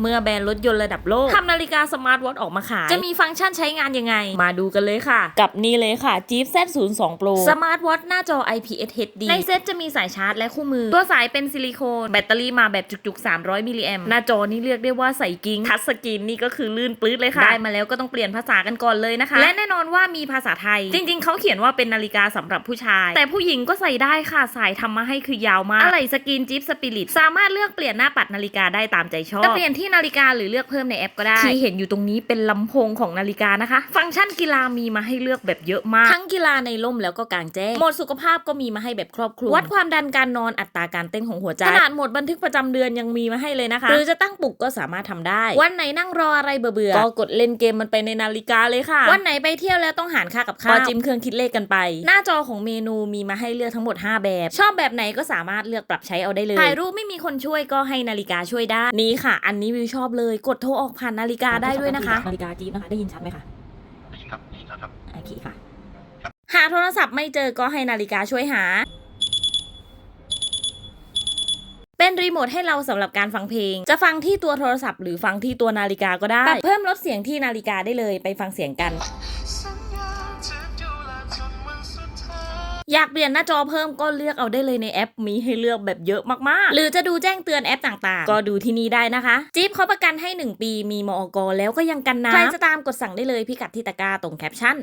เมื่อแบรนด์รถยนต์ระดับโลกทำนาฬิกาสมาร์ทวอทออกมาขาย จะมีฟังก์ชันใช้งานยังไง มาดูกันเลยค่ะ กับนี่เลยค่ะ Jeep Z02 Pro สมาร์ทวอทหน้าจอ IPS HD ในเซ็ตจะมีสายชาร์จและคู่มือ ตัวสายเป็นซิลิโคนแบตเตอรี่มาแบบจุกๆ 300มิลลิแอมหน้าจอนี่เรียกได้ว่าใส่กิ้งทัชสกรีนนี่ก็คือลื่นปลื้ดเลยค่ะได้มาแล้วก็ต้องเปลี่ยนภาษากันก่อนเลยนะคะ และแน่นอนว่ามีภาษาไทย จริง ๆเขาเขียนว่าเป็นนาฬิกาสำหรับผู้ชาย แต่ผู้หญิงก็ใส่ได้ค่ะสายทำมาให้คือยาวมากอะไหล่สกรีนจิ๊บสปิริตสามารถเลือกเปลี่ยนหน้าปัดนาฬิกาได้ตามใจชอบจะเปลี่ยนที่นาฬิกาหรือเลือกเพิ่มในแอปก็ได้ที่เห็นอยู่ตรงนี้เป็นลำโพงของนาฬิกานะคะ ฟังก์ชันกีฬามีมาให้เลือกแบบเยอะมาก ทั้งกีฬาในร่มแล้วก็กลางแจ้งโหมดสุขภาพก็มีมาให้แบบครอบคลุมวัดความดันการนอนอัตราการเต้นของหัวใจขนาดโหมดบันทึกประจำเดือนยังมีมาให้เลยนะคะ หรือจะตั้งปลุกก็สามารถทำได้ วันไหนนั่งรออะไรเบื่อๆก็กดเล่นเกมมันไปในนาฬิกาเลยค่ะ วันไหนไปเที่ยวแล้วต้องหารค่ากับข้าวก็จิ้มเครื่องคิดเลขกันไป หน้าจอของเมนูมีมาให้เลือกทั้งหมด 5 แบบ ชอบแบบไหนก็สามารถเลือกปรับใช้เอาได้เลยถ่ายรูปไม่มีคนช่วยก็ให้นาฬิกาช่วยได้นี่ค่ะ อันนี้วิวชอบเลย กดโทรออกผ่านนาฬิกาได้ด้วยนะคะ นาฬิกาจีบนะคะ ได้ยินชัดไหมคะได้ยินครับได้ยินครับโอเคค่ะ หาโทรศัพท์ไม่เจอก็ให้นาฬิกาช่วยหา เป็นรีโมทให้เราสำหรับการฟังเพลง จะฟังที่ตัวโทรศัพท์หรือฟังที่ตัวนาฬิกาก็ได้ปรับเพิ่มลดเสียงที่นาฬิกาได้เลยไปฟังเสียงกันสัญ อยากเปลี่ยนหน้าจอเพิ่มก็เลือกเอาได้เลยในแอปมีให้เลือกแบบเยอะมากๆ หรือจะดูแจ้งเตือนแอปต่างๆ ก็ดูที่นี่ได้นะคะจิ๊บเขาประกันให้ 1 ปีมีมอกแล้วก็ยังกันน้ำใครจะตามกดสั่งได้เลยพิกัดที่ตะกร้าตรงแคปชั่น